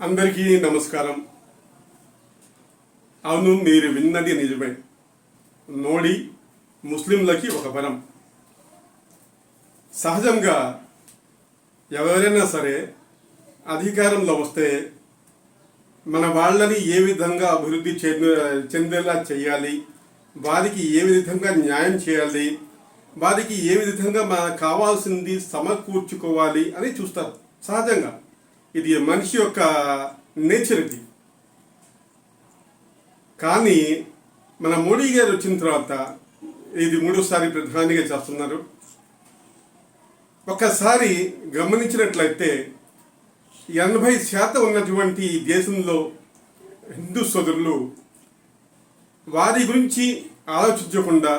అందరికీ నమస్కారం. అవును మీరు విన్నది నిజమే. నోడి ముస్లింలకి ఒక బలం సహజంగా ఎవరైనా సరే అధికారంలో వస్తే మన వాళ్ళని ఏ విధంగా అభివృద్ధి చెంద- చెందేలా చేయాలి? వారికి ఏ విధంగా న్యాయం చేయాలి? వారికి ఏ విధంగా మనకు కావాల్సింది సమకూర్చుకోవాలి అని చూస్తారు సహజంగా. ఇది మనిషి యొక్క నేచర్ ఇది. కానీ మన మోడీ గారు వచ్చిన తర్వాత ఇది మూడోసారి ప్రధానిగా చేస్తున్నారు. ఒకసారి గమనించినట్లయితే ఎనభై శాతం ఉన్నటువంటి ఈ దేశంలో హిందూ సోదరులు వారి గురించి ఆలోచించకుండా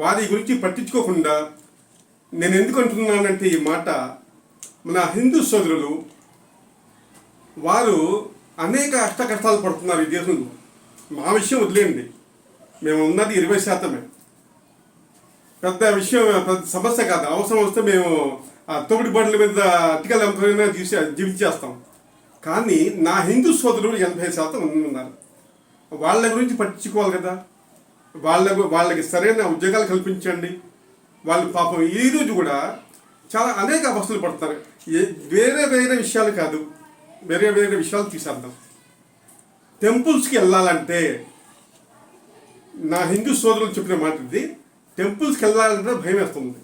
వారి గురించి పట్టించుకోకుండా నేను ఎందుకు అంటున్నానంటే ఈ మాట మన హిందూ సోదరులు వారు అనేక అష్ట కష్టాలు పడుతున్నారు ఈ దేశంలో మా విషయం వదిలేయండి. మేము ఉన్నది ఇరవై శాతమే. పెద్ద విషయం పెద్ద సమస్య కాదు. అవసరం వస్తే మేము ఆ తొమ్మిది బండ్ల మీద అట్టికలు ఎంతైనా చూసి జీవించేస్తాం. కానీ నా హిందూ సోదరులు ఎనభై శాతం ఉన్నారు. వాళ్ళ గురించి పట్టించుకోవాలి కదా. వాళ్ళ వాళ్ళకి సరైన ఉద్యోగాలు కల్పించండి. వాళ్ళు పాపం ఈ రోజు కూడా చాలా అనేక అవస్థలు పడతారు. ఏ- వేరే వేరే విషయాలు కాదు. వేరే వేరే విషయాలు తీసేద్దాం. టెంపుల్స్కి వెళ్ళాలంటే నా హిందూ సోదరులు చెప్పిన మాట ఇది టెంపుల్స్కి వెళ్ళాలంటే భయం వేస్తుంది.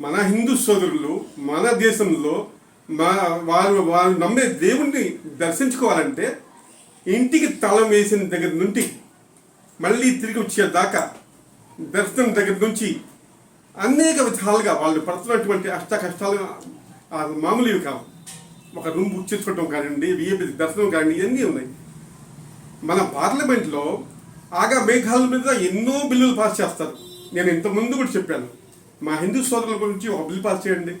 మన హిందూ సోదరులు మన దేశంలో మా వారు వారు నమ్మే దేవుణ్ణి దర్శించుకోవాలంటే ఇంటికి తలం వేసిన దగ్గర నుండి మళ్ళీ తిరిగి వచ్చేదాకా దర్శనం దగ్గర నుంచి అనేక విధాలుగా వాళ్ళు పడుతున్నటువంటి అష్ట కష్టాలు మామూలువి కావు. ఒక రూమ్ బుక్ చేసుకోవటం కానివ్వండి విఐపి దర్శనం కానివ్వండి ఇవన్నీ ఉన్నాయి. మన పార్లమెంట్లో ఆగా మేఘాల మీద ఎన్నో బిల్లులు పాస్ చేస్తారు. నేను ఇంతకుముందు ముందు కూడా చెప్పాను. మా హిందూ సోదరుల గురించి ఒక బిల్ పాస్ చేయండి.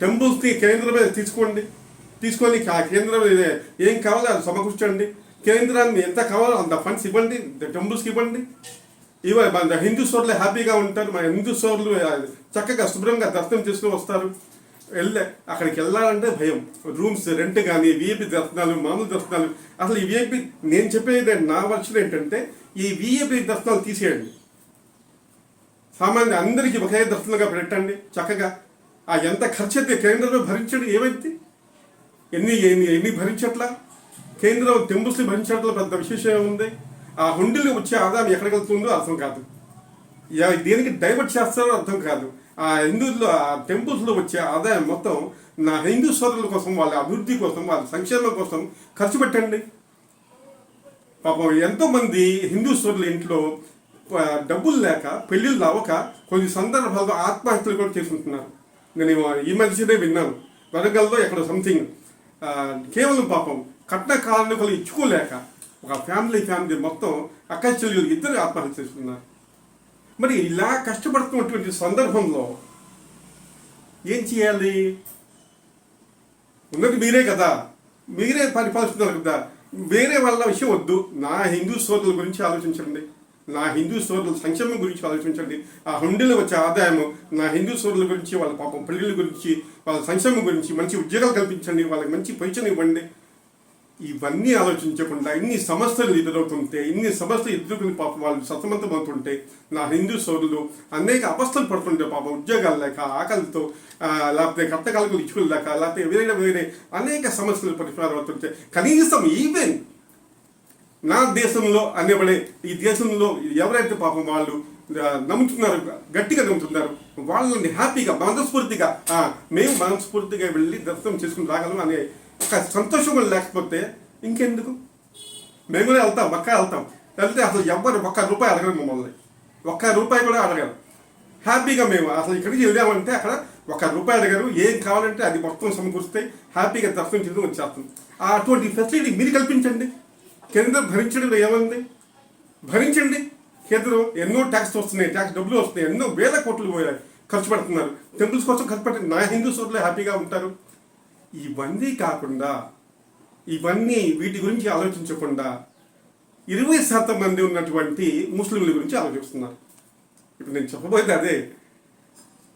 టెంపుల్స్ని కేంద్రం మీద తీసుకోండి. తీసుకొని ఆ కేంద్రం ఏం కావాలో అది సమకూర్చండి. కేంద్రాన్ని ఎంత కావాలో అంత ఫండ్స్ ఇవ్వండి టెంపుల్స్కి ఇవ్వండి. ఇవ మన హిందూ సోర్లు హ్యాపీగా ఉంటారు. మన హిందూ సోర్లు చక్కగా శుభ్రంగా దర్శనం చేసుకుని వస్తారు. వెళ్ళే అక్కడికి వెళ్ళాలంటే భయం. రూమ్స్ రెంట్ కానీ విఐపి దర్శనాలు మామూలు దర్శనాలు. అసలు ఈ విఐపి నేను చెప్పేది నా వర్షన్ ఏంటంటే ఈ విఐపి దర్శనాలు తీసేయండి. సామాన్య అందరికీ ఒకే దర్శనంగా పెట్టండి చక్కగా. ఆ ఎంత ఖర్చు అయితే కేంద్రంలో భరించండి ఏమైంది? ఎన్ని ఎన్ని ఎన్ని భరించట్లా? కేంద్రం టెంపుల్స్ని భరించట్లా పెద్ద విశేషం ఉంది ఆ హుండీలు వచ్చే ఆదాయం ఎక్కడికి వెళ్తుందో అర్థం కాదు. యా- దేనికి డైవర్ట్ చేస్తారో అర్థం కాదు. ఆ హిందూస్లో ఆ టెంపుల్స్లో వచ్చే ఆదాయం మొత్తం నా హిందూ సోదరుల కోసం వాళ్ళ అభివృద్ధి కోసం వాళ్ళ సంక్షేమం కోసం ఖర్చు పెట్టండి. పాపం ఎంతోమంది హిందూ సోదరుల ఇంట్లో డబ్బులు లేక పెళ్ళిళ్ళు అవ్వక కొన్ని సందర్భాల్లో ఆత్మహత్యలు కూడా చేసుకుంటున్నారు. నేను ఈ మధ్యనే విన్నాను. వరంగల్లో ఎక్కడ సంథింగ్ కేవలం పాపం కట్న కారణకులు ఇచ్చుకోలేక ఒక ఫ్యామిలీ ఫ్యామిలీ మొత్తం అక్క చెల్లెలు ఇద్దరు ఆత్మహత్య చేసుకున్నారు. మరి ఇలా కష్టపడుతున్నటువంటి సందర్భంలో ఏం చేయాలి? ఉన్నది మీరే కదా. మీరే పరిపాలిస్తున్నారు కదా. వేరే వాళ్ళ విషయం వద్దు. నా హిందూ సోదరుల గురించి ఆలోచించండి. నా హిందూ సోదరుల సంక్షేమం గురించి ఆలోచించండి. ఆ హుండీలో వచ్చే ఆదాయము నా హిందూ సోదరుల గురించి వాళ్ళ పాపం పిల్లల గురించి వాళ్ళ సంక్షేమం గురించి మంచి ఉద్యోగాలు కల్పించండి. వాళ్ళకి మంచి పొజిషన్ ఇవ్వండి. ఇవన్నీ ఆలోచించకుండా ఇన్ని సమస్యలు ఎదురవుతుంటే ఇన్ని సమస్యలు ఎదుర్కొని పాపం వాళ్ళు సతమతమవుతుంటే నా హిందూ సోదరులు అనేక అవస్థలు పడుతుంటే పాపం ఉద్యోగాలు లేక ఆకలితో లేకపోతే కట్టకాలకు ఇచ్చుకులు లేక లేకపోతే వేరే వేరే అనేక సమస్యలు పరిష్కారం అవుతుంటే కనీసం ఈవెన్ నా దేశంలో అనేబడే ఈ దేశంలో ఎవరైతే పాపం వాళ్ళు నమ్ముతున్నారు గట్టిగా నమ్ముతున్నారు వాళ్ళని హ్యాపీగా మనస్ఫూర్తిగా మేము మనస్ఫూర్తిగా వెళ్ళి దర్శనం చేసుకుని రాగలం అనే ఒక సంతోషం కూడా లేకపోతే ఇంకెందుకు? మేము కూడా వెళ్తాం ఒక్క వెళ్తాం. వెళ్తే అసలు ఎవ్వరు ఒక్క రూపాయి అడగరు మమ్మల్ని. ఒక్క రూపాయి కూడా అడగరు. హ్యాపీగా మేము అసలు ఇక్కడికి వెళ్ళామంటే అక్కడ ఒక రూపాయి అడగరు. ఏం కావాలంటే అది మొత్తం సమకూరిస్తే హ్యాపీగా దర్శనం చేసుకుని వచ్చేస్తాం. అటువంటి ఫెసిలిటీ మీరు కల్పించండి. కేంద్రం భరించడం ఏముంది? భరించండి. కేంద్రం ఎన్నో ట్యాక్స్ వస్తున్నాయి. ట్యాక్స్ డబ్బులు వస్తున్నాయి. ఎన్నో వేల కోట్లు పోయాయి. ఖర్చు పెడుతున్నారు. టెంపుల్స్ కోసం ఖర్చు పెట్టండి. నా హిందూ సోర్లో హ్యాపీగా ఉంటారు. ఇవన్నీ కాకుండా ఇవన్నీ వీటి గురించి ఆలోచించకుండా ఇరవై శాతం మంది ఉన్నటువంటి ముస్లింల గురించి ఆలోచిస్తున్నారు. ఇప్పుడు నేను చెప్పబోయేది అదే.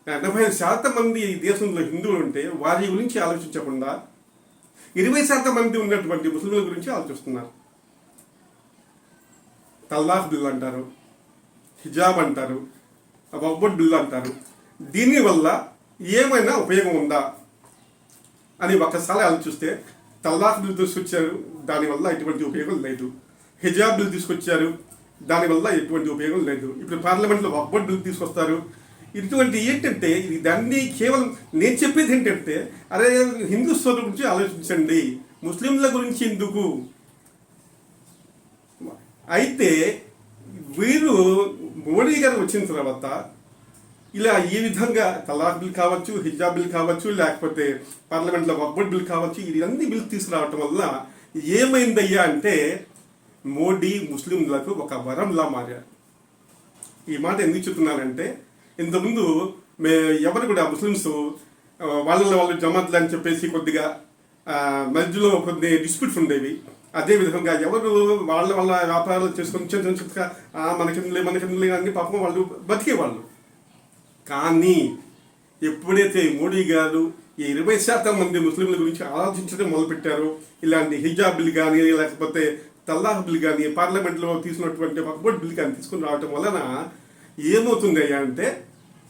ఎనభై శాతం మంది ఈ దేశంలో హిందువులు ఉంటే వారి గురించి ఆలోచించకుండా ఇరవై శాతం మంది ఉన్నటువంటి ముస్లింల గురించి ఆలోచిస్తున్నారు. తల్లాహ్ బిల్ అంటారు హిజాబ్ అంటారు బొబ్బడ్ బిల్ అంటారు. దీనివల్ల ఏమైనా ఉపయోగం ఉందా? అని ఒక్కసారి ఆలోచిస్తే తల్లాహ్ బిల్ తీసుకొచ్చారు దానివల్ల ఎటువంటి ఉపయోగం లేదు. హిజాబ్ బిల్ తీసుకొచ్చారు దానివల్ల ఎటువంటి ఉపయోగం లేదు. ఇప్పుడు పార్లమెంట్లో వబ్బడ్ బిల్ తీసుకొస్తారు. ఇటువంటి ఏంటంటే ఇదన్నీ కేవలం నేను చెప్పేది ఏంటంటే అరే హిందుత్వం గురించి ఆలోచించండి. ముస్లింల గురించి ఎందుకు? అయితే వీరు మోడీ గారు వచ్చిన తర్వాత ఇలా ఈ విధంగా తలాక్ బిల్ కావచ్చు హిజాబ్ బిల్ కావచ్చు లేకపోతే పార్లమెంట్లో వక్బోర్డ్ బిల్ కావచ్చు ఇవన్నీ బిల్ తీసుకురావటం వల్ల ఏమైందయ్యా అంటే మోడీ ముస్లింలకు ఒక వరంలా మారారు. ఈ మాట ఎందుకు చెప్తున్నానంటే ఇంతకుముందు మే ఎవరు కూడా ముస్లిమ్స్ వాళ్ళ వాళ్ళు జమాత్లు అని చెప్పేసి కొద్దిగా మధ్యలో కొన్ని డిస్ప్యూట్స్ ఉండేవి. అదే విధంగా ఎవరు వాళ్ళ వాళ్ళ వ్యాపారాలు చేసుకొని చిన్న చిన్న చిన్నగా, ఆ, మనకెందులే మనకెందులే అని పాపం వాళ్ళు బతికేవాళ్ళు. కానీ ఎప్పుడైతే మోడీ గారు ఈ ఇరవై శాతం మంది ముస్లింల గురించి ఆలోచించడం మొదలుపెట్టారో ఇలాంటి హిజాబ్ బిల్ కానీ లేకపోతే తల్లాహ్ బిల్ కానీ పార్లమెంట్లో తీసుకున్నటువంటి వక్బోర్డ్ బిల్ కానీ తీసుకుని రావటం వలన ఏమవుతుంది అంటే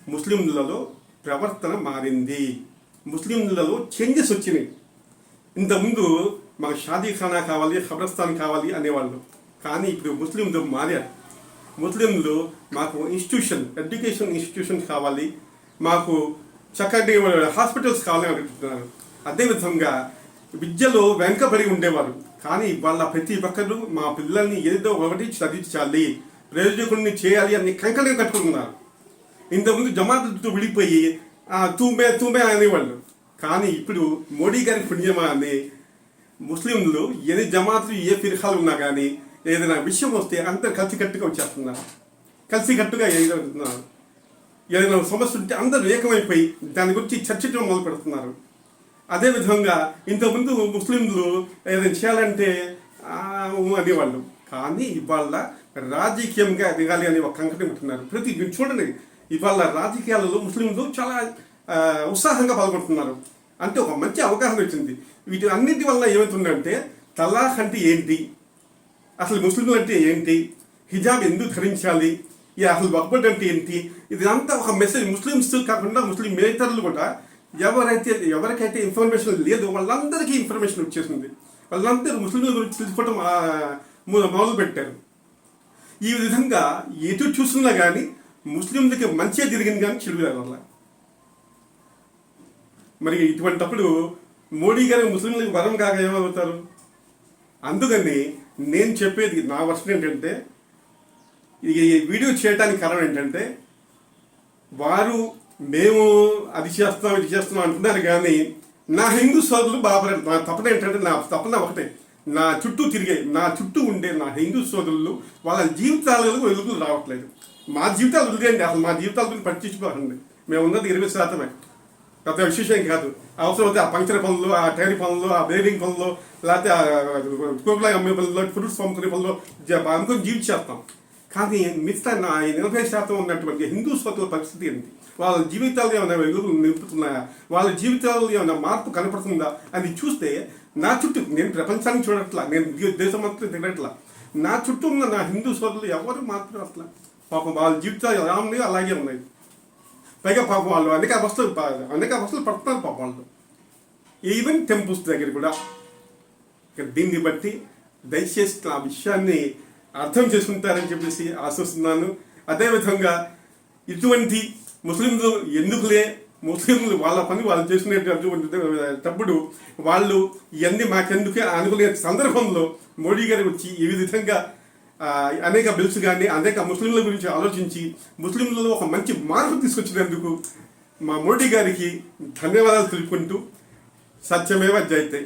ముస్లింలలో ప్రవర్తన మారింది. ముస్లింలలో చేంజెస్ వచ్చినాయి. ఇంతకుముందు మాకు షాదీ ఖానా కావాలి ఖబరస్థాన్ కావాలి అనేవాళ్ళు. కానీ ఇప్పుడు ముస్లింలు మారారు. ముస్లింలు మాకు ఇన్స్టిట్యూషన్ ఎడ్యుకేషన్ ఇన్స్టిట్యూషన్స్ కావాలి. మాకు చక్కటి హాస్పిటల్స్ కావాలని అడుగుతున్నారు అదేవిధంగా విద్యలో వెనకబడి ఉండేవారు. కానీ వాళ్ళ ప్రతి ఒక్కరు మా పిల్లల్ని ఏదో ఒకటి చదివించాలి ప్రయోజకుడిని చేయాలి అని కంకణం కట్టుకుంటున్నారు. ఇంతకుముందు జమాతులతో విడిపోయి తూమే తూమే అనేవాళ్ళు. కానీ ఇప్పుడు మోడీ గారి పుణ్యమా అని ముస్లింలు ఎన్ని జమాతులు ఏ ఫిర్హాలు ఉన్నా కానీ ఏదైనా విషయం వస్తే అందరు కలిసికట్టుగా వచ్చేస్తున్నారు. కలిసికట్టుగా ఎదుగుతున్నారు ఏదైనా సమస్య ఉంటే అందరూ ఏకమైపోయి దాని గురించి చర్చించడం మొదలు పెడుతున్నారు. అదేవిధంగా ఇంతకుముందు ముస్లింలు ఏదైనా చేయాలంటే అనేవాళ్ళు. కానీ ఇవాళ రాజకీయంగా ఎదగాలి అని ఒక కంకటం ఉంటున్నారు. ప్రతి మీరు చూడండి ఇవాళ రాజకీయాలలో ముస్లింలు చాలా ఉత్సాహంగా పాల్గొంటున్నారు. అంటే ఒక మంచి అవగాహన వచ్చింది. వీటి అన్నింటి వల్ల ఏమవుతుందంటే తలాఖ్ అంటే ఏంటి? అసలు ముస్లింలు అంటే ఏంటి? హిజాబ్ ఎందుకు ధరించాలి? ఈ అసలు వక్బడ్ అంటే ఏంటి? ఇదంతా ఒక మెసేజ్ ముస్లిమ్స్ కాకుండా ముస్లిం మేతరులు కూడా ఎవరైతే ఎవరికైతే ఇన్ఫర్మేషన్ లేదు వాళ్ళందరికీ ఇన్ఫర్మేషన్ వచ్చేసింది. వాళ్ళందరూ ముస్లింల గురించి తెలుసుకోవటం మొదలు పెట్టారు ఈ విధంగా ఎటు చూసినా కానీ ముస్లింలకి మంచిగా జరిగింది కానీ చెడు వల్ల మరి ఇటువంటప్పుడు మోడీ గారు ముస్లింలకు వరం కాక ఏమవుతారు? అందుకని నేను చెప్పేది నా వర్షన్ ఏంటంటే ఈ వీడియో చేయడానికి కారణం ఏంటంటే వారు మేము అది చేస్తున్నాం ఇది చేస్తున్నాం అంటున్నారు కానీ నా హిందూ సోదరులు బాపరే నా తపన ఏంటంటే నా తపన ఒకటే. నా చుట్టూ తిరిగే నా చుట్టూ ఉండే నా హిందూ సోదరులు వాళ్ళ జీవితాలకు వెలుగులు రావట్లేదు. మా జీవితాలు వదిలేయండి అసలు మా జీవితాల గురించి పట్టించుకోకండి. మేము ఉన్నది ఇరవై శాతమే. పెద్ద విశేషం కాదు. అవసరమైతే ఆ పంక్చర్ పనులు ఆ టైర్ పనులు ఆ బేరింగ్ పనులు లేకపోతే కోకులా అమ్మే పనులు ఫ్రూట్స్ పంపుకునే పనులు జ- అనుకుని జీవించేస్తాం కానీ మిగతా నా శాతం ఉన్నటువంటి హిందూ స్వతుల పరిస్థితి ఏంటి? వాళ్ళ జీవితాలు ఏమైనా వెలుగులు నింపుతున్నాయా? వాళ్ళ జీవితాల్లో ఏమైనా మార్పు కనపడుతుందా? అని చూస్తే నా చుట్టూ నేను ప్రపంచాన్ని చూడట్లా నేను దేశం మొత్తం తిరగట్లా. నా చుట్టూ ఉన్న నా హిందూ సోదరులు ఎవరు మాత్రం అట్లా. పాపం వాళ్ళ జీవితాలు ఎలా ఉన్నాయో అలాగే ఉన్నాయి. పైగా పాపం వాళ్ళు అనేక అవస్థలు అనేక అవస్థలు పడుతున్నారు పాపం వాళ్ళు. ఈవెన్ టెంపుల్స్ దగ్గర కూడా. దీన్ని బట్టి దయచేసి ఆ విషయాన్ని అర్థం చేసుకుంటారని చెప్పేసి ఆశిస్తున్నాను. అదేవిధంగా ఇటువంటి ముస్లింలు ఎందుకులే? ముస్లింలు వాళ్ళ పని వాళ్ళు చేసుకునేటప్పుడు వాళ్ళు ఇవన్నీ మాకెందుకే అనుకునే సందర్భంలో మోడీ గారు వచ్చి ఈ విధంగా అనేక బిల్స్ కానీ అనేక ముస్లింల గురించి ఆలోచించి ముస్లింలలో ఒక మంచి మార్పు తీసుకొచ్చినందుకు మా మోడీ గారికి ధన్యవాదాలు తెలుపుకుంటూ సత్యమేవ జైతే